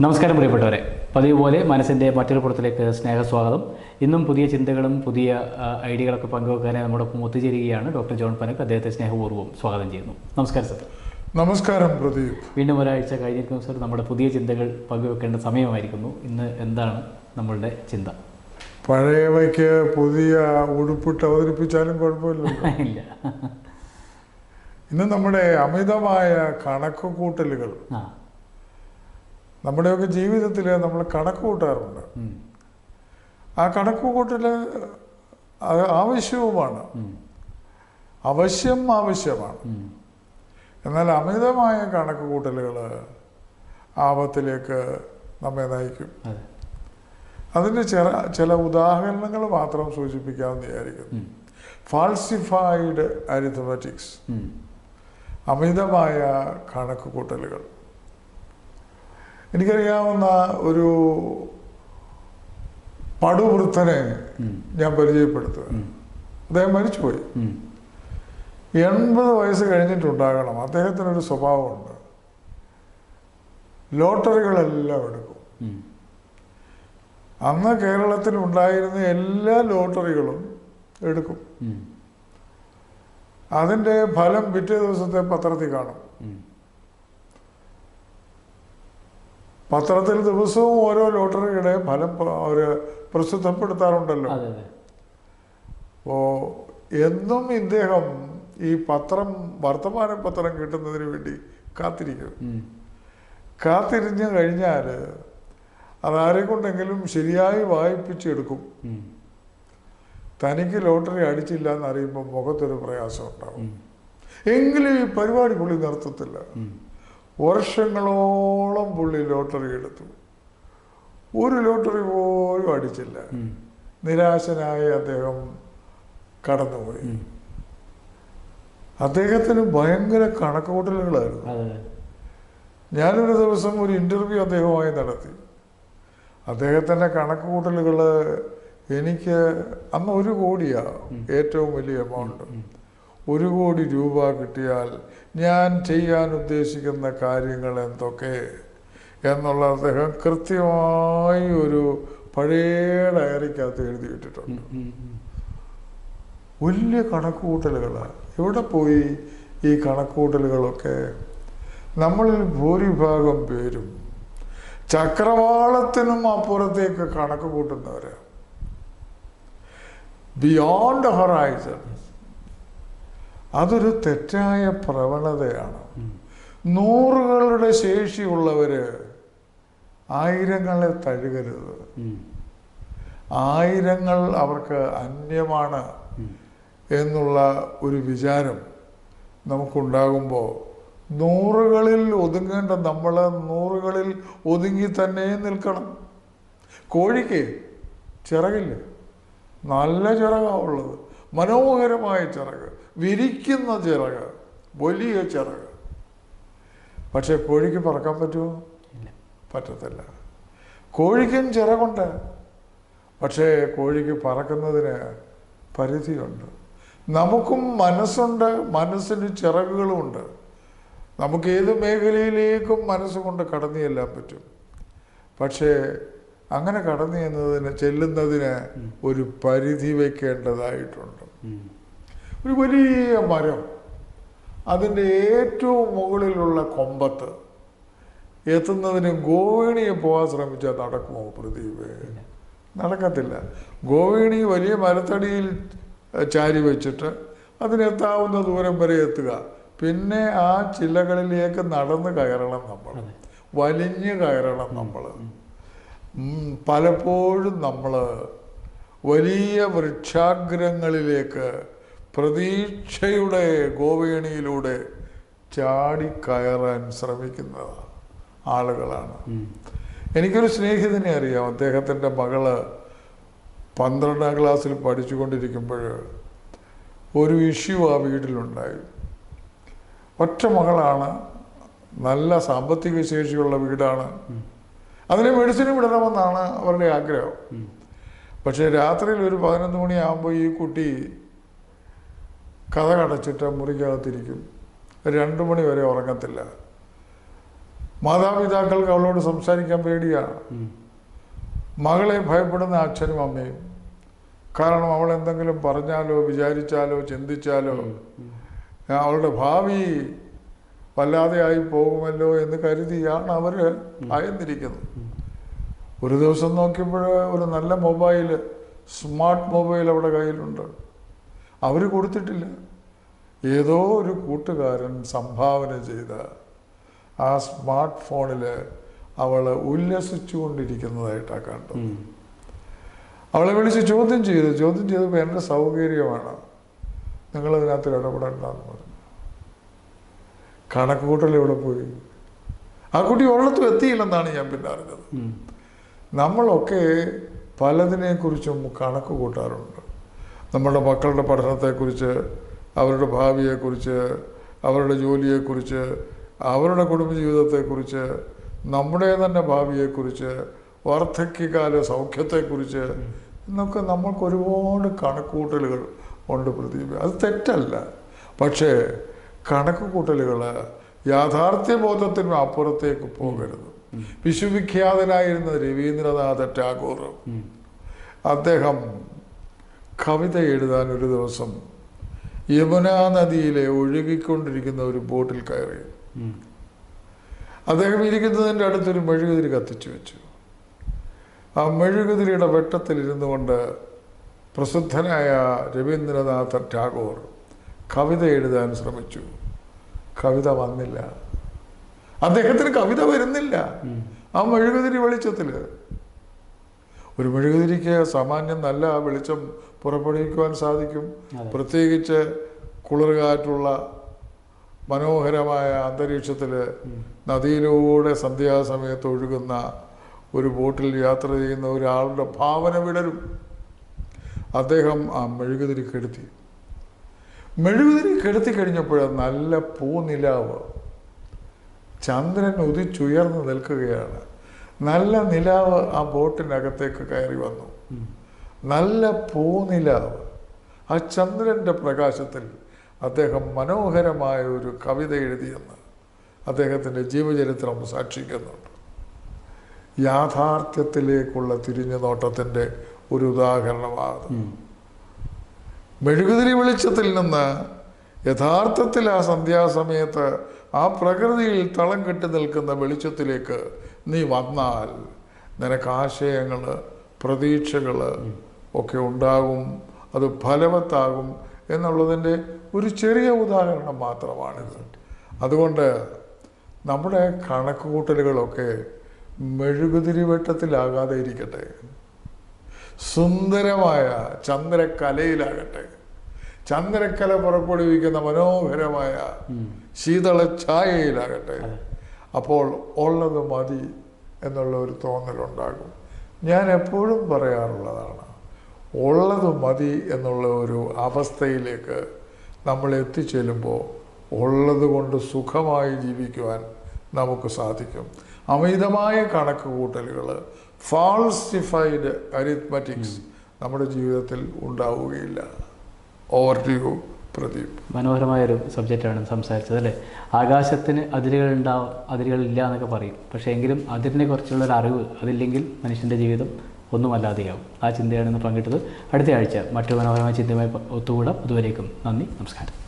നമസ്കാരം പ്രിയപ്പെട്ടവരെ. പതിവ് പോലെ മനസ്സിന്റെ മറ്റൊരു പുറത്തിലേക്ക് സ്നേഹസ്വാഗതം. ഇന്നും പുതിയ ചിന്തകളും പുതിയ ഐഡിയകളൊക്കെ പങ്കുവെക്കാനായി നമ്മോടൊപ്പം ഒത്തുചേരുകയാണ് ഡോക്ടർ ജോൺ പനക്. അദ്ദേഹത്തെ സ്നേഹപൂർവം സ്വാഗതം ചെയ്യുന്നു. നമസ്കാരം സർ. നമസ്കാരം പ്രദീപ്. വീണ്ടും ഒരാഴ്ച കഴിഞ്ഞിരിക്കുന്നു സർ. നമ്മുടെ പുതിയ ചിന്തകൾ പങ്കുവെക്കേണ്ട സമയമായിരിക്കുന്നു. ഇന്ന് എന്താണ് നമ്മളുടെ ചിന്ത? പഴയവയ്ക്ക് പുതിയ ഉടുപ്പിട്ട് അവതരിപ്പിച്ചാലും കുഴപ്പമില്ല ഇല്ല. ഇന്ന് നമ്മുടെ അമിതമായ കണക്ക് കൂട്ടലുകൾ നമ്മുടെയൊക്കെ ജീവിതത്തിൽ നമ്മൾ കണക്ക് കൂട്ടാറുണ്ട് ആ കണക്ക് കൂട്ടൽ ആവശ്യവുമാണ്. അവശ്യം ആവശ്യമാണ്. എന്നാൽ അമിതമായ കണക്ക് കൂട്ടലുകൾ ആപത്തിലേക്ക് നമ്മെ നയിക്കും. അതിന് അതിന്റെ ചില ചില ഉദാഹരണങ്ങൾ മാത്രം സൂചിപ്പിക്കാമെന്ന് വിചാരിക്കുന്നു. ഫാൾസിഫൈഡ് അരിഥമെറ്റിക്സ് അമിതമായ കണക്ക് കൂട്ടലുകൾ എനിക്കറിയാവുന്ന ഒരു പടുവൃത്തനെ ഞാൻ പരിചയപ്പെടുത്തുക. അദ്ദേഹം മരിച്ചുപോയി. എൺപത് വയസ്സ് കഴിഞ്ഞിട്ടുണ്ടാകണം. അദ്ദേഹത്തിനൊരു സ്വഭാവമുണ്ട്. ലോട്ടറികളെല്ലാം എടുക്കും. അന്ന് കേരളത്തിൽ ഉണ്ടായിരുന്ന എല്ലാ ലോട്ടറികളും എടുക്കും. അതിന്റെ ഫലം പിറ്റേ ദിവസത്തെ പത്രത്തിൽ കാണും. പത്രത്തിൽ ദിവസവും ഓരോ ലോട്ടറിയുടെ ഫലം അവർ പ്രസിദ്ധപ്പെടുത്താറുണ്ടല്ലോ. അതെ എന്നും ഇദ്ദേഹം ഈ പത്രം വർത്തമാന പത്രം കിട്ടുന്നതിന് വേണ്ടി കാത്തിരിക്കും. കാത്തിരിഞ്ഞു കഴിഞ്ഞാൽ അതാരെ കൊണ്ടെങ്കിലും ശരിയായി വായിപ്പിച്ചെടുക്കും. തനിക്ക് ലോട്ടറി അടിച്ചില്ല എന്നറിയുമ്പോൾ മുഖത്തൊരു പ്രയാസം ഉണ്ടാവും. എങ്കിലും ഈ പരിപാടിക്കുള്ളിൽ നിർത്തത്തില്ല. വർഷങ്ങളോളം പുള്ളി ലോട്ടറി എടുത്തു. ഒരു ലോട്ടറി പോലും അടിച്ചില്ല. നിരാശനായ അദ്ദേഹം കടന്നുപോയി. അദ്ദേഹത്തിന് ഭയങ്കര കണക്കുകൂട്ടലുകളായിരുന്നു. ഞാനൊരു ദിവസം ഒരു ഇന്റർവ്യൂ അദ്ദേഹവുമായി നടത്തി. അദ്ദേഹത്തിന്റെ കണക്കുകൂട്ടലുകൾ എനിക്ക് അന്ന് ഒരു കോടിയാ ഏറ്റവും വലിയ എമൗണ്ട് ഒരു കോടി രൂപ കിട്ടിയാൽ ഞാൻ ചെയ്യാൻ ഉദ്ദേശിക്കുന്ന കാര്യങ്ങൾ എന്തൊക്കെ? എന്നുള്ള അദ്ദേഹം കൃത്യമായി ഒരു പഴയ ഡയറിക്കകത്ത് എഴുതിയിട്ടിട്ടുണ്ട്. വലിയ കണക്കുകൂട്ടലുകളാണ്. എവിടെ പോയി ഈ കണക്കുകൂട്ടലുകളൊക്കെ? നമ്മളിൽ ഭൂരിഭാഗം പേരും ചക്രവാളത്തിനും അപ്പുറത്തേക്ക് കണക്ക് കൂട്ടുന്നവരാണ് ബിയോണ്ട് ഹൊറൈസൺ അതൊരു തെറ്റായ പ്രവണതയാണ്. നൂറുകളുടെ ശേഷിയുള്ളവര് ആയിരങ്ങളെ തഴുകരുത്. ആയിരങ്ങൾ അവർക്ക് അന്യമാണ് എന്നുള്ള ഒരു വിചാരം നമുക്കുണ്ടാകുമ്പോൾ നൂറുകളിൽ ഒതുങ്ങേണ്ട നമ്മൾ നൂറുകളിൽ ഒതുങ്ങി തന്നെ നിൽക്കണം. കോഴിക്ക് ചിറകില്ല? നല്ല ചിറകാണ് ഉള്ളത്. മനോഹരമായ ചിറക് വിരിക്കുന്ന ചിറക് വലിയ ചിറക്. പക്ഷേ കോഴിക്ക് പറക്കാൻ പറ്റുമോ. പറ്റത്തില്ല. കോഴിക്കും ചിറകുണ്ട്. പക്ഷേ കോഴിക്ക് പറക്കുന്നതിന് പരിധിയുണ്ട്. നമുക്കും മനസ്സുണ്ട് മനസ്സിന് ചിറകുകളുമുണ്ട്. നമുക്ക് ഏത് മേഖലയിലേക്കും മനസ്സുകൊണ്ട് കടന്നു ചെല്ലാൻ പറ്റും. പക്ഷേ അങ്ങനെ കടന്നു ചെന്നതിന് ചെല്ലുന്നതിന് ഒരു പരിധി വയ്ക്കേണ്ടതായിട്ടുണ്ട് ഒരു വലിയ മരം. അതിന്റെ ഏറ്റവും മുകളിലുള്ള കൊമ്പത്ത് എത്തുന്നതിന് ഗോവേണിയെ പോകാൻ ശ്രമിച്ചാൽ നടക്കുമോ പ്രദീപ്? നടക്കത്തില്ല. ഗോവേണി വലിയ മരത്തടിയിൽ ചാരി വെച്ചിട്ട് അതിനെത്താവുന്ന ദൂരം വരെ എത്തുക. പിന്നെ ആ ചില്ലകളിലേക്ക് നടന്ന് കയറണം നമ്മൾ. വലിഞ്ഞ് കയറണം നമ്മൾ. പലപ്പോഴും നമ്മൾ വലിയ വൃക്ഷാഗ്രങ്ങളിലേക്ക് പ്രതീക്ഷയുടെ ഗോവേണിയിലൂടെ ചാടിക്കയറാൻ ശ്രമിക്കുന്ന ആളുകളാണ്. എനിക്കൊരു സ്നേഹിതനെ അറിയാം. അദ്ദേഹത്തിന്റെ മകൾ പന്ത്രണ്ടാം ക്ലാസ്സിൽ പഠിച്ചുകൊണ്ടിരിക്കുമ്പോൾ ഒരു ഇഷ്യൂ ആ വീട്ടിലുണ്ടായി. ഒറ്റ മകളാണ്. നല്ല സാമ്പത്തിക ശേഷിയുള്ള വീടാണ്. അതിന് മെഡിസിന് വിടണമെന്നാണ് അവരുടെ ആഗ്രഹം. പക്ഷേ രാത്രിയിൽ ഒരു പതിനൊന്ന് മണിയാകുമ്പോൾ ഈ കുട്ടി കഥ കടച്ചിട്ട് മുറിക്കകത്തിരിക്കും. രണ്ട് മണി വരെ ഉറങ്ങത്തില്ല. മാതാപിതാക്കൾക്ക് അവളോട് സംസാരിക്കാൻ പേടിയാണ്. മകളെ ഭയപ്പെടുന്ന അച്ഛനും അമ്മയും. കാരണം അവൾ എന്തെങ്കിലും പറഞ്ഞാലോ വിചാരിച്ചാലോ ചിന്തിച്ചാലോ അവളുടെ ഭാവി വല്ലാതെയായി പോകുമല്ലോ എന്ന് കരുതിയാണ് അവർ അയന്നിരിക്കുന്നത്. ഒരു ദിവസം നോക്കിയപ്പോൾ ഒരു നല്ല മൊബൈൽ സ്മാർട്ട് മൊബൈൽ അവിടെ കയ്യിലുണ്ട്. അവർ കൊടുത്തിട്ടില്ല. ഏതോ ഒരു കൂട്ടുകാരൻ സംഭാവന ചെയ്ത ആ സ്മാർട്ട് ഫോണിൽ അവൾ ഉല്ലസിച്ചുകൊണ്ടിരിക്കുന്നതായിട്ടാണ് കണ്ടത്. അവളെ വിളിച്ച് ചോദ്യം ചെയ്തു. ചോദ്യം ചെയ്തപ്പോൾ എന്റെ സൗകര്യമാണ്. നിങ്ങളതിനകത്ത് ഇടപെടണ്ടെന്ന് പറഞ്ഞു. കണക്ക് കൂട്ടൽ എവിടെ പോയി? ആ കുട്ടി ഒരിടത്തും എത്തിയില്ലെന്നാണ് ഞാൻ പിന്നെ അറിഞ്ഞത്. നമ്മളൊക്കെ പലതിനെക്കുറിച്ചും കണക്ക് കൂട്ടാറുണ്ട് നമ്മുടെ മക്കളുടെ പഠനത്തെക്കുറിച്ച് അവരുടെ ഭാവിയെക്കുറിച്ച് അവരുടെ ജോലിയെക്കുറിച്ച് അവരുടെ കുടുംബജീവിതത്തെക്കുറിച്ച് നമ്മുടെ തന്നെ ഭാവിയെക്കുറിച്ച് വാർദ്ധക്യകാല സൗഖ്യത്തെക്കുറിച്ച് എന്നൊക്കെ നമ്മൾക്ക് ഒരുപാട് കണക്കൂട്ടലുകൾ ഉണ്ട് പ്രദീപ്. അത് തെറ്റല്ല. പക്ഷേ കണക്കുകൂട്ടലുകൾ യാഥാർത്ഥ്യബോധത്തിനും അപ്പുറത്തേക്ക് പോകരുത്. വിശ്വവിഖ്യാതനായിരുന്ന രവീന്ദ്രനാഥ ടാഗോർ അദ്ദേഹം കവിത എഴുതാൻ ഒരു ദിവസം യമുനാ നദിയിലെ ഒഴുകിക്കൊണ്ടിരിക്കുന്ന ഒരു ബോട്ടിൽ കയറി. അദ്ദേഹം ഇരിക്കുന്നതിന്റെ അടുത്തൊരു മെഴുകുതിരി കത്തിച്ചു വെച്ചു. ആ മെഴുകുതിരിയുടെ വെട്ടത്തിൽ ഇരുന്നു കൊണ്ട് പ്രസിദ്ധനായ രവീന്ദ്രനാഥ ടാഗോർ കവിത എഴുതാൻ ശ്രമിച്ചു. കവിത വന്നില്ല. അദ്ദേഹത്തിന് കവിത വരുന്നില്ല. ആ മെഴുകുതിരി വെളിച്ചത്തിൽ ഒരു മെഴുകുതിരിക്ക് സാമാന്യം നല്ല വെളിച്ചം പുറപ്പെടുവിക്കുവാൻ സാധിക്കും. പ്രത്യേകിച്ച് കുളിർകാറ്റുള്ള മനോഹരമായ അന്തരീക്ഷത്തിൽ നദിയിലൂടെ സന്ധ്യാസമയത്ത് ഒഴുകുന്ന ഒരു ബോട്ടിൽ യാത്ര ചെയ്യുന്ന ഒരാളുടെ ഭാവന വിടരും. അദ്ദേഹം ആ മെഴുകുതിരി കെടുത്തി മെഴുകുതിരി കെടുത്തി കഴിഞ്ഞപ്പോൾ നല്ല പൂനിലാവ്. ചന്ദ്രൻ ഉദിച്ചുയർന്നു നിൽക്കുകയാണ്. നല്ല നിലാവ് ആ ബോട്ടിനകത്തേക്ക് കയറി വന്നു. നല്ല പൂനിലാവ്. ആ ചന്ദ്രന്റെ പ്രകാശത്തിൽ അദ്ദേഹം മനോഹരമായ ഒരു കവിത എഴുതിയെന്ന് അദ്ദേഹത്തിന്റെ ജീവചരിത്രം സാക്ഷിക്കുന്നുണ്ട്. യാഥാർത്ഥ്യത്തിലേക്കുള്ള തിരിഞ്ഞു നോട്ടത്തിന്റെ ഒരു ഉദാഹരണമാണ്. മെഴുകുതിരി വെളിച്ചത്തിൽ നിന്ന് യഥാർത്ഥത്തിൽ ആ സന്ധ്യാസമയത്ത് ആ പ്രകൃതിയിൽ തളം കെട്ടി നിൽക്കുന്ന വെളിച്ചത്തിലേക്ക് നീ വന്നാൽ നിനക്ക് ആശയങ്ങൾ പ്രതീക്ഷകൾ ഒക്കെ ഉണ്ടാകും. അത് ഫലവത്താകും എന്നുള്ളതിന്റെ ഒരു ചെറിയ ഉദാഹരണം മാത്രമാണിത്. അതുകൊണ്ട് നമ്മുടെ കണക്കുകൂട്ടലുകളൊക്കെ മെഴുകുതിരി വെട്ടത്തിലാകാതെ ഇരിക്കട്ടെ. സുന്ദരമായ ചന്ദ്രക്കലയിലാകട്ടെ ചന്ദ്രക്കല പുറപ്പെടുവിക്കുന്ന മനോഹരമായ. ശീതള ഛായയിലാകട്ടെ. അപ്പോൾ ഉള്ളത് മതി എന്നുള്ള ഒരു തോന്നലുണ്ടാകും ഞാൻ എപ്പോഴും പറയാറുള്ളതാണ് ഉള്ളത് മതി എന്നുള്ള ഒരു അവസ്ഥയിലേക്ക് നമ്മൾ എത്തിച്ചെല്ലുമ്പോൾ ഉള്ളത് കൊണ്ട് സുഖമായി ജീവിക്കുവാൻ നമുക്ക് സാധിക്കും അമിതമായ കണക്ക് കൂട്ടലുകൾ ഫാൾസിഫൈഡ് അരിത്മറ്റിക്സ് നമ്മുടെ ജീവിതത്തിൽ ഉണ്ടാവുകയില്ല. Over to you Pradeep. മനോഹരമായൊരു സബ്ജക്റ്റാണ് സംസാരിച്ചത് അല്ലേ? ആകാശത്തിന് അതിരുകൾ ഉണ്ടാവും അതിരുകളില്ല എന്നൊക്കെ പറയും. പക്ഷേ എങ്കിലും അതിരിനെ കുറിച്ചുള്ള ഒരു അറിവ് അതില്ലെങ്കിൽ മനുഷ്യന്റെ ജീവിതം ഒന്നുമല്ലാതെയാവും. ആ ചിന്തയാണ് ഇന്ന് പങ്കിട്ടത്. അടുത്ത ആഴ്ച മറ്റു മനോഹരമായ ചിന്തയുമായി ഒത്തുകൂടാം. അതുവരേക്കും നന്ദി നമസ്കാരം.